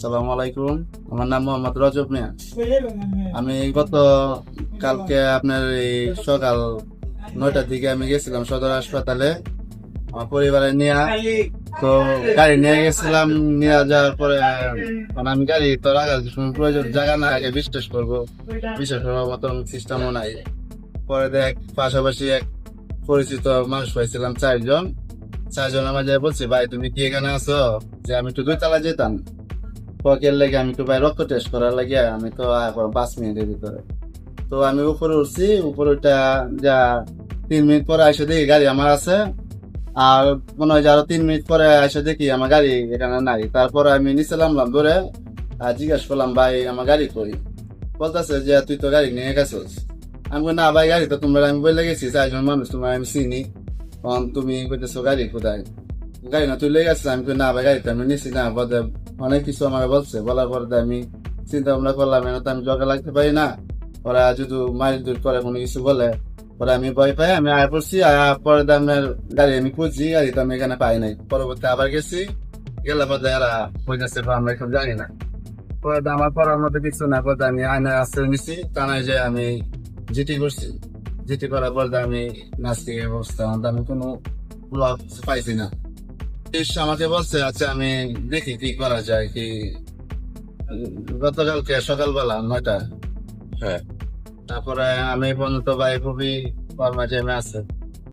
সালাম আলাইকুম। আমার নাম মোহাম্মদ রজব মিয়া। আমি গত কালকে আপনার এই সকাল নয়টার দিকে আমি গেছিলাম সদর হাসপাতালে। আমার পরিবারে নিয়ে, তো গাড়ি নিয়ে গেছিলাম, নিয়ে যাওয়ার পরে মানে আমি গাড়ি তো রাখার প্রয়োজন, জায়গা না, আগে বিশ্বাস করব। বিশ্বাস করার মতন সিস্টেমও নাই। পরে দেখ, পাশাপাশি এক পরিচিত মানুষ পাইছিলাম চারজন। চারজন আমার যাই বলছি, ভাই, তুমি কি এখানে আছো? যে আমি একটু দুই তালা যেতাম। পকের লেগে আমি একটু ভাই রক্ত টেস্ট করার লাগে আমি তো পাঁচ মিনিটের ভিতরে তো আমি উপরে উঠছি, উপরে উঠা যা তিন মিনিট পরে এসে দেখি গাড়ি আমার আছে। আর মনে হয় যে আরও তিন মিনিট পরে এসে দেখি আমার গাড়ি এখানে নাই। তারপরে আমি নিচে নামলাম ধরে, আর জিজ্ঞাসা করলাম, ভাই, আমার গাড়ি করি বলতেছে যে, তুই তো গাড়ি নিয়ে গেছিস। আমি না ভাই গাড়ি তো তোমরা, আমি বলে গেছি, চারজন মানুষ তোমার আমি চিনি। তখন তুমি কইতেছো, গাড়ি কোথায়? গাড়ি না তুই লেগে গেছিস আমি না ভাই গাড়ি তো আমি নিছি না বলতে অনেক কিছু আমার বলছে, বলার পরে আমি চিন্তা ভাবনা করলাম এটা তো আমি জগা লাগতে পারি না। ওরা যদি মারি দূর করে কোনো কিছু বলে, পরে আমি ভয় পাই, আমি আয় পড়ছি পরে আপনার গাড়ি আমি খুঁজছি, গাড়ি তো আমি এখানে পাই নাই। পরবর্তী আবার গেছি, গেলে পরে এরা কইতেছে বা আমরা এখন জানি না। পরে আমার পড়ার মধ্যে কিছু না, পরে আমি আয়না আশ্রয় নিছি টানায় যে আমি জিটি করছি। জিটি করার পর আমি নাস্তিক অবস্থা আমি কোনো ব্লগ পাইছি না। আমাকে বলছে আচ্ছা আমি দেখি কি করা যায় কি গতকালকে সকালবেলা নয়টা হ্যাঁ। তারপরে আমি বন্ধু তো ভাই খুবই কর্মা জ্যামে আছে।